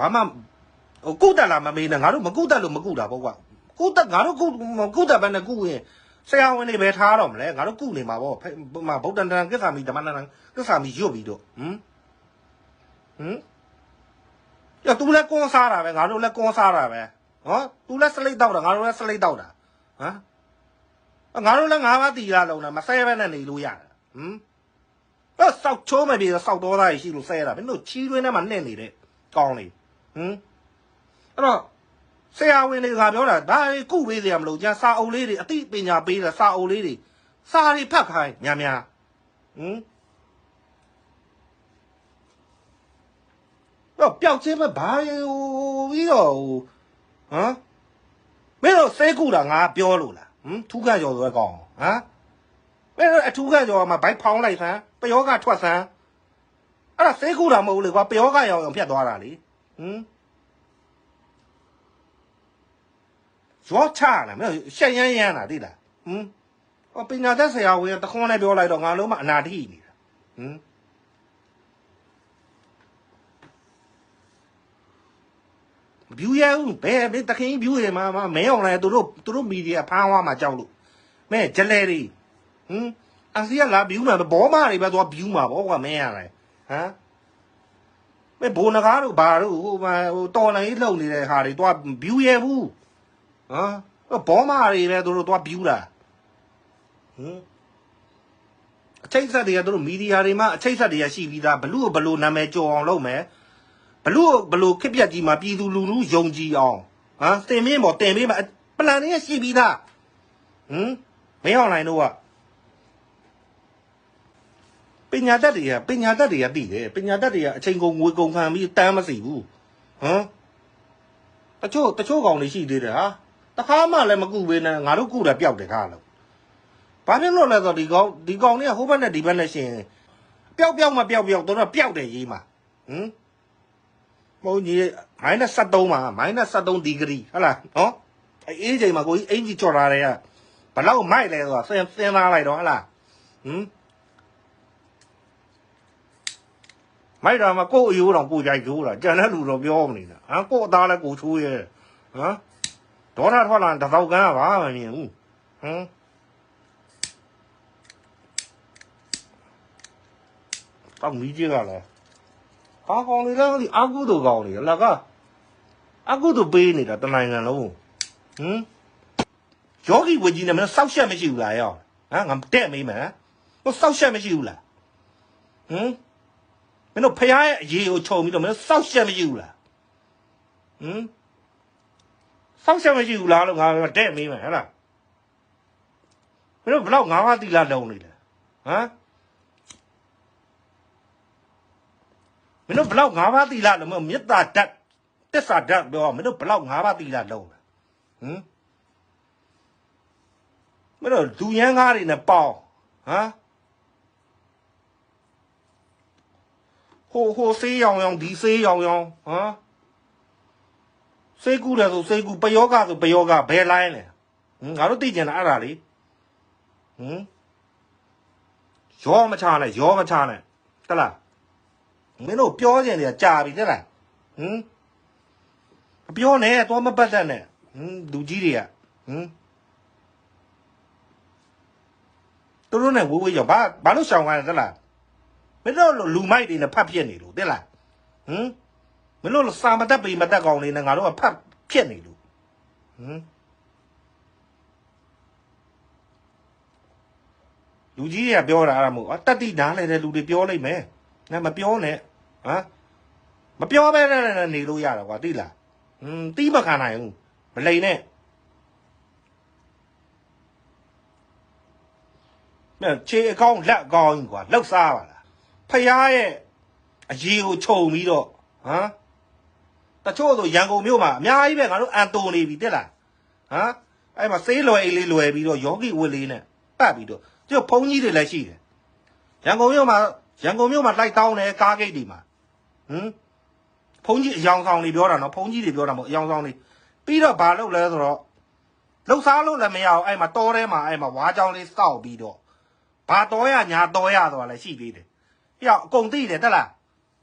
ဘာမှဟိုကုတ်တက်လာမမေးနဲ့ငါတို့မကုတ်တက်လို့မကုတ်တာပေါ့ကွာကုတ်တက်ငါတို့ကုတ်မကုတ်တက်ဘဲနဲ့ကုရင်ဆရာဝန်တွေပဲထားတော့မလဲငါတို့ကုနေမှာပေါ့ဖဲဟိုမှာဗုဒ္ဓံတန်ကိစ္ဆာမီဓမ္မနန္တန်ကိစ္ဆာမီရွတ်ပြီးတော့ဟမ်ဟမ်ရတူလည်းကွန်စားတာပဲငါတို့လည်းကွန်စားတာပဲဟောသူလည်းစလိတ်တောက်တာငါတို့လည်းစလိတ်တောက်တာဟမ်ငါတို့လည်းငါးပါးတီလာလုံးတယ်မဆဲပဲနဲ့နေလို့ရတယ်ဟမ်တော့စောက်ချိုးမပြေစောက်တော်သားရှိလို့ဆဲတာမင်းတို့ချီးတွင်းထဲမှာနဲ့နေတဲ့ကောင်းလေ ဟမ်အဲ့တော့ဆရာဝန်တွေကပြောတာဒါကုပေးစရာမလိုကြာစာအုပ်လေးတွေအသိပညာပေးတာစာအုပ်လေးတွေစာတွေဖတ်ခိုင်းများများဟမ်တော့ပျောက်ချင်းပဲဘာဟိုပြီးတော့ဟိုဟမ်မင်းတို့ဆဲကူတာငါပြောလို့လားဟမ်ထူးခန့်ကျော်ဆိုရကောင်းဟမ်မင်းတို့အထူးခန့်ကျော်မှာဘိုက်ဖောင်းလိုက်ဆန်းပယောကထွက်ဆန်းအဲ့ဒါဆဲကူတာမဟုတ်ဘူးလေကွာပယောကရောင်ရောင်ဖြတ်သွားတာလေ ဟမ်ရောချလာမင်းတို့ရှက်ရမ်းရမ်းတာသိလားဟမ်ဟောပညာတတ်ဆရာဝန်တခွန်းနဲ့ပြောလိုက်တော့ငါလုံးမအနာတိနေတာဟမ်ဘျူရဲဦးဘယ်ဘယ်တခင်ဘျူရဲမှာမမဲအောင်လဲသူတို့သူတို့မီဒီယာဖမ်းသွားမှာကြောက်လို့မဲဂျလဲတွေဟမ်အစီကလာဘျူမှာဘောမတွေပဲသွားဘျူမှာဘောကွာမင်းရတယ်ဟမ် မဲဘိုးနကားတို့ဘာတို့ဟိုမှာဟိုတော်လိုင်းလှုပ်နေတဲ့ဟာတွေသွားဘျူရဲဘူးဟမ်ဘောမတွေပဲသူတို့သွားဘျူတာဟမ်အချိတ်ဆက်တွေကသူတို့မီဒီယာတွေမှာအချိတ်ဆက်တွေကရှိပြီးသားဘလူးကိုဘလူးနာမည်ကြော်အောင်လုပ်မယ်ဘလူးကိုဘလူးခက်ပြက်ကြီးမှာပြည်သူလူထုယုံကြည်အောင်ဟမ်တင်မင်းပေါ်တင်ပေးမှာပလန်တွေကရှိပြီးသားဟမ်မင်းအောင်လိုင်းတို့ကပ ညာတတ်တွေကပညာတတ်တွေကသိတယ်ပညာတတ်တွေကအချိန်ကုန်ငွေကုန်ခံပြီးတန်းမစီဘူးဟမ်တချို့တချို့ကောင်တွေရှိသေးတယ်ဟာတခါမှလည်းမကူပေးနဲ့ငါတို့ကူတယ်ပျောက်တယ်ခါလို့ဘာဖြစ်လို့လဲဆိုတော့ဒီကောင်ဒီကောင်တွေကဟိုဘက်နဲ့ဒီဘက်နဲ့ရှင်ပျောက်ပျောက်မပျောက်ပျောက်တို့တော့ပျောက်တယ်ရေးမှာဟမ်မဟုတ်ကြီး -73 မှာ -73 ဒီဂရီဟဟလားနော်အေးချိန်မှာကိုကြီးအင်ကြီးချော်လာတယ်ကဘလောက်မိုက်လဲဆိုတာဆင်းဆင်းသားလိုက်တော့ဟဟလားဟမ် မိုက်တာမှာကို့အယိုးတော်ကိုကြိုက်ကျိုးတာကြံတဲ့လူတော့ပြောမနေတာဟမ်ကို့အသားလည်းကိုချိုးရဲဟမ်ဒေါသထွက်လာတစ်သောက်ကန်းကဘာမှမမြင်ဘူးဟမ်တော့မီးကြီးကလည်းဟာကောင်းနေလားဒီအကုသို့ကောင်းနေလကအကုသို့ပေးနေတာတနိုင်ငံလုံးဟမ်ယောဂီဝကြီးနဲ့မင်းစောက်ရှက်မရှိဘူးလားရောဟမ်ငါတဲ့မေးမယ်ဟိုစောက်ရှက်မရှိဘူးလားဟမ် မင်းတို့ဖះရဲ့အရေးကိုခြုံပြီးတော့မင်းတို့စောက်ရှက်မရှိဘူးလားဟမ်စောက်ရှက်မရှိဘူးလားလို့ငါတဲ့မေးမယ်ဟဲ့လားမင်းတို့ဘလောက်ငါးပါးတီလာလုံးနေလဲဟမ်မင်းတို့ဘလောက်ငါးပါးတီလာလုံးမမေတ္တာဓာတ်တစ္ဆာဓာတ်ပြောမင်းတို့ဘလောက်ငါးပါးတီလာလုံးလဲဟမ်မင်းတို့ဒူရန်ကားတွေနဲ့ပေါင်းဟမ် ဟိုဟိုဆေးရောင်ရောင်ဒီဆေးရောင်ရောင်ဟမ်ဆေးကူတယ်ဆိုဆေးကူပယောဂဆိုပယောဂဘယ်လိုင်းလဲဟင်ငါတို့သိကျင်တာအဲ့ဒါလေဟင်ရောမချနဲ့ရောမချနဲ့တလားမင်းတို့ပြောကျင်နေတာကြာပြီတလားဟင်မပြောနဲ့တော့မပတ်သက်နဲ့ဟင်လူကြီးတွေကဟင်သူတို့နဲ့ဝေးဝေးရောက်ဘာဘာလို့ရှောင်ခိုင်းလဲတလား မင်းတို့လူမိုက်တွေနဲ့ဖတ်ဖြစ်နေလို့တဲ့လားဟင်မင်းတို့စာမတက်ပေမတက်ကောင်လေးနဲ့ငါတို့ကဖတ်ဖြစ်နေလို့ဟင်လူကြီးတွေကပြောတာအဲ့ဒါမဟုတ်တတ္တိနားလဲတဲ့လူတွေပြောလိုက်မယ်ငါမပြောနဲ့ဟမ်မပြောဘဲနဲ့နေလို့ရတာကွာသိလားဟွန်းတီးမခံနိုင်ဘူးမလိန်နဲ့မဲ့ခြေအကောင်းလက်အကောင်းကြီးကွာလောက်စားပါလား ဖះရဲ့အရေးကိုခြုံပြီးတော့ဟမ်တချို့ဆိုရန်ကုန်မြို့မှာအများကြီးပဲငါတို့အန်တိုနေပြီတက်လားဟမ်အဲ့မှာစေးလွယ်အိတ်လေးလွယ်ပြီးတော့ယောဂီဝတ်လေးနဲ့ပတ်ပြီးတော့ကျုပ်ဘုန်းကြီးတွေလည်းရှိတယ်ရန်ကုန်မြို့မှာရန်ကုန်မြို့မှာလိုက်တောင်းတယ်ကားဂိတ်တွေမှာဟမ်ဘုန်းကြီးအယောင်ဆောင်တွေပြောတာနော်ဘုန်းကြီးတွေပြောတာမဟုတ်အယောင်ဆောင်တွေပြီးတော့ဘာလုပ်လဲဆိုတော့လှုပ်ရှားလို့လည်းမရအောင်အဲ့မှာတောထဲမှာအဲ့မှာဝါးကြောင်လေးစောက်ပြီးတော့ဘာတော်ရညာတော်ရဆိုတာလည်းရှိသေးတယ်။ ပြောအကုန်သိတယ်တက်လား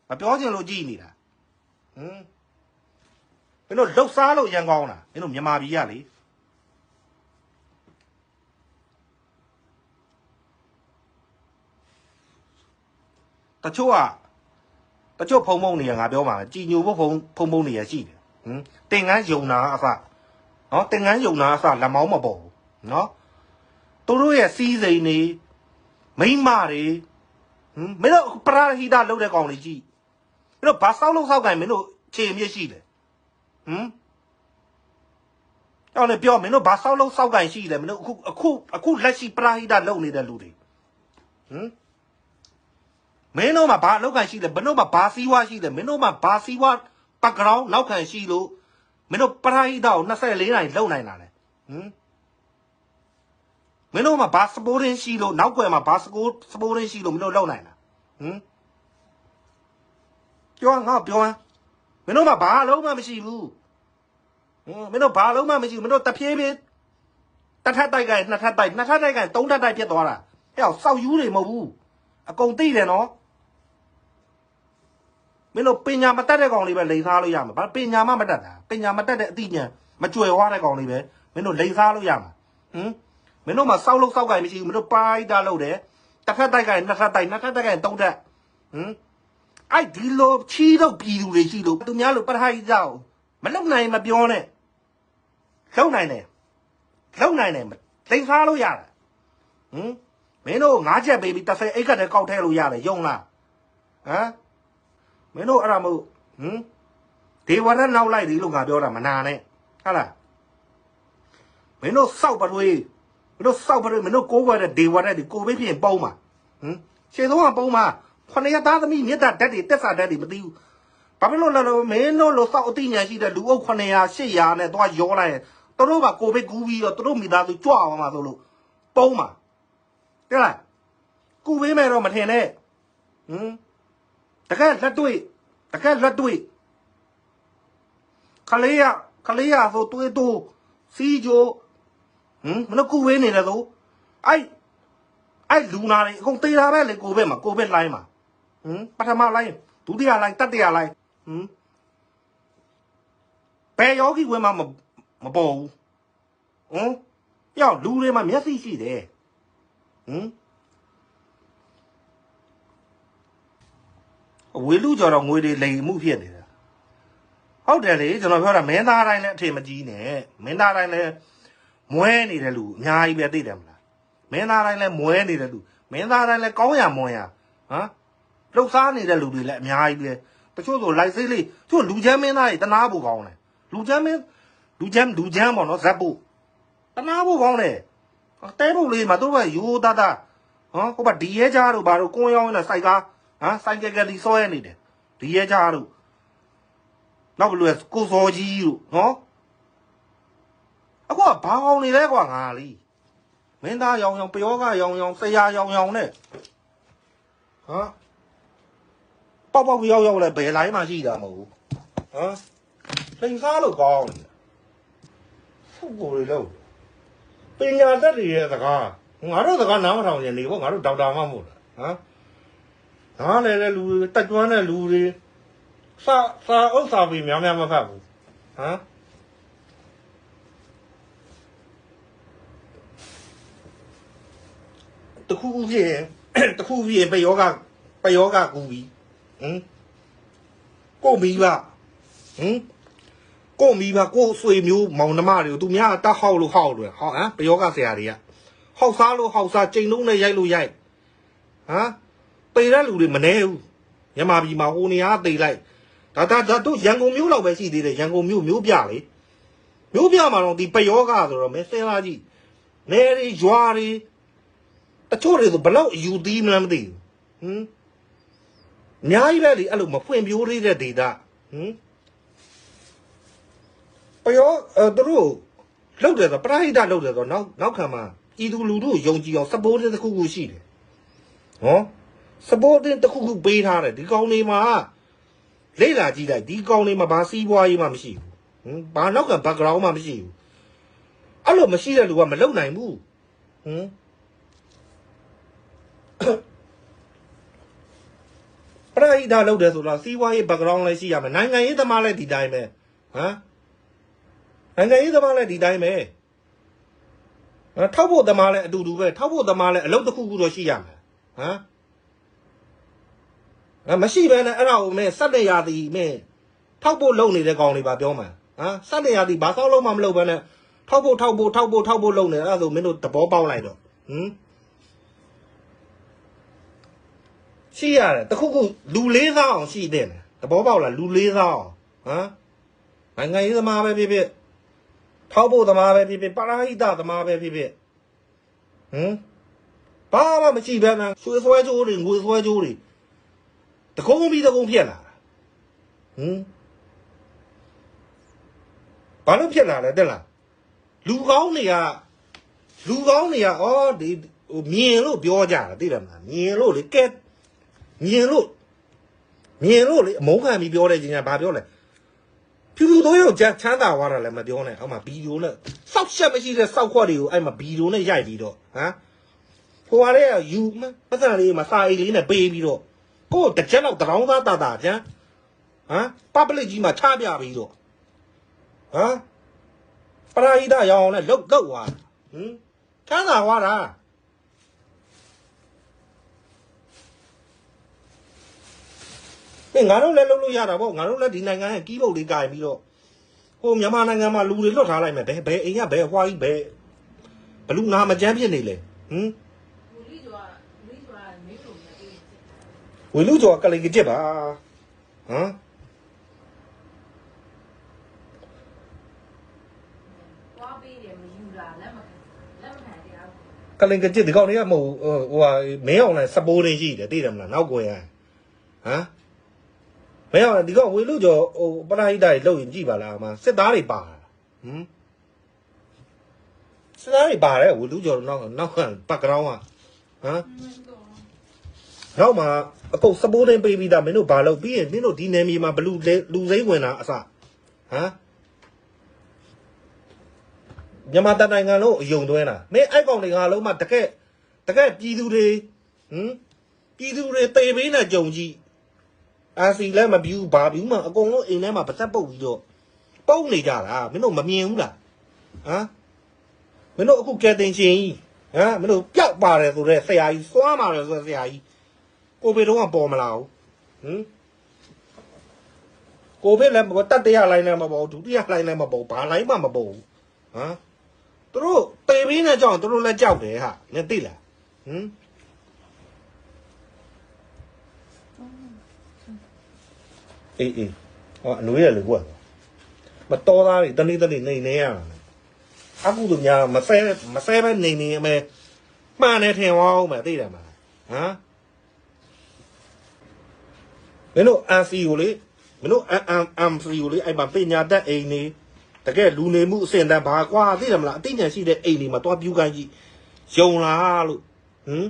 မပြောချင်လို့ကြည်နေတာ။ဟမ်မင်းတို့လှုပ်ရှားလို့ရန်ကောင်းတာမင်းတို့မြန်မာပြည်ကလေတချို့ကတချို့ဖုံဖုံနေရငါပြောပါမယ်ကြည်ညိုဖို့ဖုံဖုံဖုံနေရရှိတယ်ဟင်တင်ငန်းယုံနာအဖနော်တင်ငန်းယုံနာအဖလက်မောင်းမပေါ်ဘူးနော်သူတို့ရဲ့စီးစိမ်နေမိမတွေ ဟင်မင်းတို့ပရာဟိတလုပ်တဲ့ကောင်တွေကြည့်မင်းတို့ဘာဆောက်လို့ဆောက်ကြင်မင်းတို့ခြေအမြင့်ရှိတယ်ဟင်ကြောက်နေပြောမင်းတို့ဘာဆောက်လို့ဆောက်ကြင်ရှိတယ်မင်းတို့အခုအခုအခုလက်ရှိပရာဟိတလုပ်နေတဲ့လူတွေဟင်မင်းတို့မှာဘာအလောက်ခံရှိလဲမင်းတို့မှာဘာစီးဝါရှိလဲမင်းတို့မှာဘာစီးဝါ background နောက်ခံရှိလို့မင်းတို့ပရာဟိတကို24နိုင်လုံနိုင်တာလေဟင် မင်းတို့မှာဘာစပိုးရင်းရှိလို့နောက်ွယ်မှာဘာစကိုစပိုးရင်းရှိလို့မင်းတို့လုံနိုင်တာဟင်ပြောငါပြောမင်းတို့မှာဘာအလုံးမှမရှိဘူးဟင်မင်းတို့ဘာအလုံးမှမရှိဘူးမင်းတို့တဖြည်းဖြည်းတစ်ထပ်တိုက်ကရင်နှစ်ထပ်တိုက်နှစ်ထပ်တိုက်ကရင်သုံးထပ်တိုက်ဖြစ်သွားတာဟဲ့စောက်ယူးတွေမဟုတ်ဘူးအကုန်သိတယ်နော်မင်းတို့ပညာမတတ်တဲ့ကောင်လေးပဲလိန်စားလို့ရမှာဘာပညာမှမတတ်တာပညာမတတ်တဲ့အသိဉာဏ်မကြွယ်ဝတဲ့ကောင်လေးပဲမင်းတို့လိန်စားလို့ရမှာဟင် မင်းတို့မှာစောက်လို့စောက်ကင်မရှိဘူးမင်းတို့ပိုက်တာလို့တယ်တစ်ခါတိုက်ကရင်နှစ်ခါတိုက်နှစ်ခါတိုက်ကရင်သုံးထပ်ဟင်အဲ့ဒီလိုချီးတော့ပြည်သူတွေရှိလို့သူများလို့ပထဟိကြောက်မလုံနိုင်မပြောနဲ့လုံနိုင်တယ်လုံနိုင်တယ်လိန်စားလို့ရတယ်ဟင်မင်းတို့ငါးချက်ပေးပြီး30အိတ်ကတည်းကောက်ထဲလို့ရတယ်ယုံလားဟမ်မင်းတို့အဲ့ဒါမဟုတ်ဟင်ဒေဝရနောက်လိုက်ဒီလို့ငါပြောတာမနာနဲ့ဟုတ်လားမင်းတို့စောက်ပရွေး မင်းတို့စောက်ပရွေးမင်းတို့ကိုးကွယ်တဲ့ဒေဝရဒီကိုဘေးဖြစ်ရင်ပုံးမှာဟင်ရှင်းတော့ပုံးမှာခொနရသားသမီးမြတ်တာဓာတ်တွေတက်စာဓာတ်တွေမသိဘူးဘာဖြစ်လို့လဲလို့မင်းတို့လို့စောက်အသိဉာဏ်ရှိတဲ့လူအုပ်900 800နဲ့သွားရောလိုက်ရင်တို့ကကိုဘေးကူးပြီးတော့တို့မိသားစုကြွအောင်မှာဆိုလို့ပုံးမှာတဲ့လားကူပေးမယ်တော့မထင်နဲ့ဟင်တကယ်လက်တွေ့တကယ်လက်တွေ့ခလေးရခလေးရဆိုတွေးတူစီဂျို ဟင်မလို့ကူပေးနေတယ်ဆိုအဲ့အဲ့လူနာတွေအကုန်သေးတာပဲလေကိုဘက်မှာကိုဘက်လိုင်းမှာဟင်ပထမလိုင်းဒုတိယလိုင်းတတိယလိုင်းဟင်ဘယ်ယောဂီဝင်မှာမမပေါ်ဘူးဟင်ရောက်လူတွေမှာမျက်စိရှိတယ်ဟင်ဝေလူကြော်တော့ငွေတွေလိမ်မှုဖြစ်နေတာဟုတ်တယ်လေကျွန်တော်ပြောတာမင်းသားတိုင်းလည်းအထင်မကြီးနဲ့မင်းသားတိုင်းလည်း မွဲနေတဲ့လူအများကြီးပဲသိတယ်မလားမင်းသားတိုင်းလည်းမွဲနေတဲ့လူမင်းသားတိုင်းလည်းကောင်းရမွန်ရဟမ်လှုပ်ရှားနေတဲ့လူတွေလည်းအများကြီးပဲတချို့ဆိုလိုက်စိတ်လေးသူလူချမ်းမင်းသားတွေတနာဖို့ကောင်းတယ်လူချမ်းမင်းလူချမ်းလူချမ်းပေါ့နော်ဇက်ဖို့တနာဖို့ကောင်းတယ်တဲဖို့လေးမှာတို့ကယူတတဟမ်ဟိုဘဒီရဲကြားတို့ဘာတို့ကိုရောင်းနေစိုက်ကားဟမ်စိုက်ကယ်ကယ်လီစောရနေတယ်ဒီရဲကြားတို့နောက်ဘလူကိုစောကြီးတို့နော် အခုကဘာအောင်နေလဲကွာငါလीမင်းသားရောင်ရောင်ပယောကရောင်ရောင်ဆရာရောင်ရောင်နဲ့ဟမ်ပေါက်ပေါက်ရောက်ရောက်လဲဘယ်လိုင်းမှရှိတာမဟုတ်ဘူးဟမ်လိန်စားလို့ကောင်းတယ်ဟုတ်ကိုလေလို့ပညာတတ်တွေရဲ့စကားငါတို့စကားနားမထောင်ရင်နေပေါ့ငါတို့ဒေါက်တာမှမဟုတ်လားဟမ်နားလေတဲ့လူတွေတက်ကျွမ်းတဲ့လူတွေစာစာဥစ္စာပြီးများများမဖတ်ဘူးဟမ် တခုခုဖြစ်ရင်တခုဖြစ်ရင်ပယောဂပယောဂကူပြီးဟမ်ကိုမိဘဟမ်ကိုမိဘကိုဆွေမျိုးမောင်နှမတွေကိုသူများတဟောက်လို့ဟောက်လို့ဟောဟမ်ပယောဂဆရာတွေကဟောက်စားလို့ဟောက်စားချိန်လုံးနဲ့ရိုက်လို့ရိုက်ဟမ်ပေတဲ့လူတွေမနေဘူးမြန်မာပြည်မှာဟိုနေရာတေလိုက်ဒါဒါဒါတို့ရန်ကုန်မြို့လောက်ပဲရှိသေးတယ်ရန်ကုန်မြို့မြို့ပြလေမြို့ပြမှာတော့ဒီပယောဂဆိုတော့မဲစင်လာကြည့်နေရီရွာရီ တချို့တွေဆိုဘလောက်အယူသီးမလားမသိဘူးဟမ်အများကြီးပဲလေအဲ့လိုမဖွင့်ပြိုးသေးတဲ့ဒေတာဟမ်ပယောအဲသူတို့လောက်တယ်ဆိုပရိဟိတလောက်တယ်ဆိုနောက်နောက်ခံမှာဤသူလူတို့ယုံကြည်အောင် support တစ်ခုခုရှိတယ်ဟော support တစ်ခုခုပေးထားတယ်ဒီကောင်လေးမှာလေ့လာကြည့်လိုက်ဒီကောင်လေးမှာဘာစီးပွားရေးမှမရှိဘူးဟမ်ဘာနောက်က background မှမရှိဘူးအဲ့လိုမရှိတဲ့လူကမလုံနိုင်ဘူးဟမ် ပရိဒါလောက်တယ်ဆိုတော့စီးပွားရေး background လည်းရှိရမယ်နိုင်ငံရေးသမားလည်းဒီတိုင်းပဲဟမ်နိုင်ငံရေးသမားလည်းဒီတိုင်းပဲနော်ထောက်ဖို့သမားလည်းအတူတူပဲထောက်ဖို့သမားလည်းအလုပ်တစ်ခုခုတော့ရှိရမယ်ဟမ်အဲမရှိဘဲနဲ့အဲ့ဒါကိုမင်းစက်တရာတီမင်းထောက်ဖို့လုပ်နေတဲ့ကောင်တွေပါပြောမှာဟမ်စက်တရာတီဘာသောက်လုံးမှမလုပ်ဘဲနဲ့ထောက်ဖို့ထောက်ဖို့ထောက်ဖို့ထောက်ဖို့လုပ်နေအဲ့ဒါဆိုမင်းတို့သဘောပေါက်လိုက်တော့ဟမ် ရှိရတယ်တခုခုလူလေးစားအောင်ရှိတဲ့တယ်သဘောပေါက်လားလူလေးစားအောင်ဟမ်နိုင်ငံရေးသမားပဲဖြစ်ဖြစ်ထောက်ဖို့သမားပဲဖြစ်ဖြစ်ပရာဟိတသမားပဲဖြစ်ဖြစ်ဟမ်ဘာမှမရှိဘဲနဲ့ရွှေဆွဲကြိုးတွေငွေဆွဲကြိုးတွေတကုံးပြီးတကုံးဖြစ်လာတာဟမ်ဘာလို့ဖြစ်လာလဲတက်လားလူကောင်းတွေကလူကောင်းတွေကဩဒီဟိုမြင်လို့ပြောကြတာသိတယ်မလားမြင်လို့လေကဲ မြင်လို့မြင်လို့လေအမုန်းခံပြီးပြောတဲ့ချင်းကဘာပြောလဲဖြူဖြူတော့ရောက်ချမ်းသာသွားတာလည်းမပြောနဲ့အောက်မှာဗီဒီယိုနဲ့စောက်ချက်မရှိတဲ့စောက်ခွက်တွေကိုအဲ့မှာဗီဒီယိုနဲ့ရိုက်ပြီးတော့ဟမ်ဟိုဟာတဲ့ယူပတ်စံလေးမှာစာအိတ်လေးနဲ့ပေးပြီးတော့ကိုယ်တစ်ချက်လောက်တရောင်းသားတာတာကျန်ဟမ်ပပလစ်ကြီးမှာချပြပြီးတော့ဟမ်ပရာဟိတရော အောင်နဲ့လုတ်လုတ်သွားဟမ်ချမ်းသာသွားတာအေးငါတို့လည်းလုပ်လို့ရတာပေါ့ငါတို့လည်းဒီနိုင်ငံရဲ့ကီးပုတ်လေးကင်ပြီးတော့ဟိုမြန်မာနိုင်ငံမှာလူတွေလွတ်ထားလိုက်မယ်ဘယ်ဘယ်အိမ်ကဘယ်ဟွာကြီးဘယ်ဘလူနာမကြမ်းဖြစ်နေလေဟမ်ဝီလီကျော်ကဝီလီကျော်ကမင်းတို့နဲ့ပြေးစစ်တာဝေလူကျော်ကလေးကကြစ်ပါဟမ်။သွားပေးတယ်မယူတာလက်မခံလက်မခံတရားဘူးကလင်ကကြစ်ဒီကောင်တွေကမဟုတ်ဟိုဟိုဟာမင်းအောင်လည်းစပိုးနေရှိတယ်သိတယ်မလားနောက်ကွယ်ရဟမ် မင်းအောင်ဒီကောင်ဝေလူကျော်ဟိုပလာဟိတတွေလောက်ရင်ကြည့်ပါလားအမစစ်သားတွေပါဟမ်စစ်သားတွေပါတယ်ဝေလူကျော်တော့နောက်ကဘက်ဂရောင်းကဟမ်။တော့နောက်မှအကုတ်စပိုးတင်းပေးပြီးသားမင်းတို့ဘာလုပ်ပြီးရင်မင်းတို့ဒီနယ်မြေမှာဘလူလဲလူစိမ့်ဝင်တာအစဟမ်မြန်မာတပ်နိုင်ငံလုံးအယုံသွင်းတာမင်းအဲ့ကောင်တွေငါလုံးမှတကက်တကက်ပြည်သူတွေဟမ်ပြည်သူတွေတေပေးနေကြုံကြည့် အာစီလည်းမပြူဘာပြူမှအကုန်လုံးအိမ်ထဲမှာပတ်သက်ပုတ်ပြီးတော့ပုံနေကြတာမင်းတို့မမြင်ဘူးလားဟမ်မင်းတို့အခုကဲတင်ရှင်ကြီးဟမ်မင်းတို့ပျောက်ပါတယ်ဆိုတော့ဆရာကြီးစွားပါတယ်ဆိုတော့ဆရာကြီးကိုဗစ်တော့ကပေါ်မလာဘူးဟမ်ကိုဗစ်လည်းမပေါ်တတ်တရားလိုင်းလည်းမပေါ်ဒုတိယလိုင်းလည်းမပေါ်ဘာလိုင်းမှမပေါ်ဘူးဟမ်သူတို့ပေပေးနေကြောင်သူတို့လည်းကြောက်တယ်ဟာနင်သိလားဟမ် အေးအေးဟောအနွေးရလေကွာမတော်သားတွေတနေ့တနေ့နေနေရတာအခုတို့များမဆဲမဆဲပဲနေနေအမေမှန်တယ်ထင်သွားအောင်မယ်သိတယ်မလားဟမ်မင်းတို့ MC ကိုလေမင်းတို့ MC ကိုလေအဲ့မှာပညာတတ်အိမ်နေတကယ်လူနေမှုအစင်တန်းဘာကွာသိတယ်မလားအသိဉာဏ်ရှိတဲ့အိမ်တွေမှာတွားပြူခိုင်းကြည့်ယုံလားလို့ဟမ်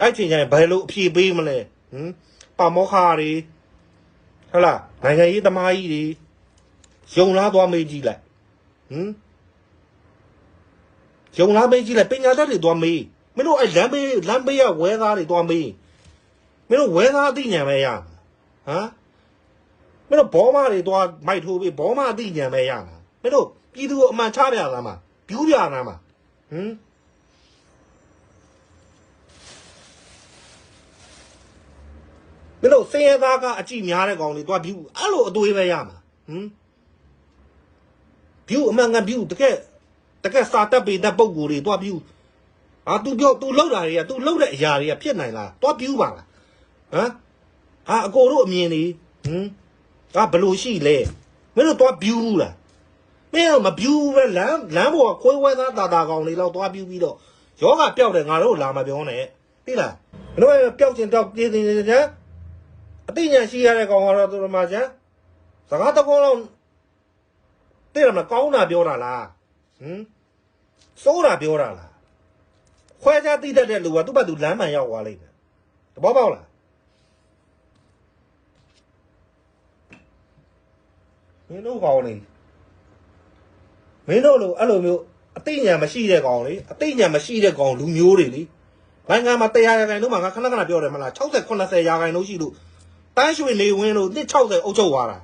အဲ့ချိန်ကျရင်ဘယ်လိုအဖြေပေးမလဲဟမ်ပါမောခါတွေ ဟုတ်လားနိုင်ငံရေးသမားကြီးတွေယုံလားသွားမေးကြည့်လိုက်ဟမ်ယုံလားမေးကြည့်လိုက်ပညာတတ်တွေသွားမေးမင်းတို့အဲ့လမ်းဘေးလမ်းဘေးကဝဲသားတွေသွားမေးမင်းတို့ဝဲသားအသိဉာဏ်ပဲရမှာဟမ်မင်းတို့ဘောမတွေသွားမိုက်ထိုးပြီးဘောမအသိဉာဏ်ပဲရမှာမင်းတို့ပြည်သူကိုအမှန်ချပြသားမှာပြူးပြသားမှာဟမ် မင်းတို့စင်ရသားကအကြည့်များတဲ့ကောင်တွေသွားပြူးအဲ့လိုအသွေးပဲရမှာဟမ်ပြူးအမှန်ကန်ပြူးတကယ်တကယ်စာတက်ပေတဲ့ပုံကိုယ်တွေသွားပြူးဟာ तू ပြော तू လောက်တာတွေက तू လောက်တဲ့အရာတွေကဖြစ်နိုင်လားသွားပြူးပါလား ဟမ်ဟာအကိုတို့အမြင်နေဟမ်ဒါဘယ်လို့ရှိလဲမင်းတို့တော့ view ဘူးလားမင်းတို့မ view ပဲလမ်းလမ်းပေါ်ကခွေးဝဲသားတာတာကောင်လေးတော့သွား view ပြီးတော့ယောဂပျောက်တယ်ငါတို့လာမပြောနဲ့သိလားမင်းတို့ပျောက်ချင်တော့ပြေးနေကြချမ်း အသိဉာဏ်ရှိရတဲ့ကောင်ကတော့သူတို့မှချမ်းစကားတကောလုံးသိရမလားကောင်းတာပြောတာလားဟမ်စိုးတာပြောတာလားခွဲခြားသိတတ်တဲ့လူကသူ့ဘက်သူလမ်းမှန်ရောက်သွားလိမ့်မယ်တဘောပေါက်လားမင်းတို့ကောင်လေမင်းတို့လိုအဲ့လိုမျိုးအသိဉာဏ်မရှိတဲ့ကောင်လေအသိဉာဏ်မရှိတဲ့ကောင်လူမျိုးတွေလေနိုင်ငံမှာတရားရခိုင်တို့မှာငါခဏခဏပြောတယ်မလား60 80ရာခိုင်နှုန်းရှိလို့ တန်းရွှေနေဝင်းလို့160အုပ်ချုပ်သွားတာ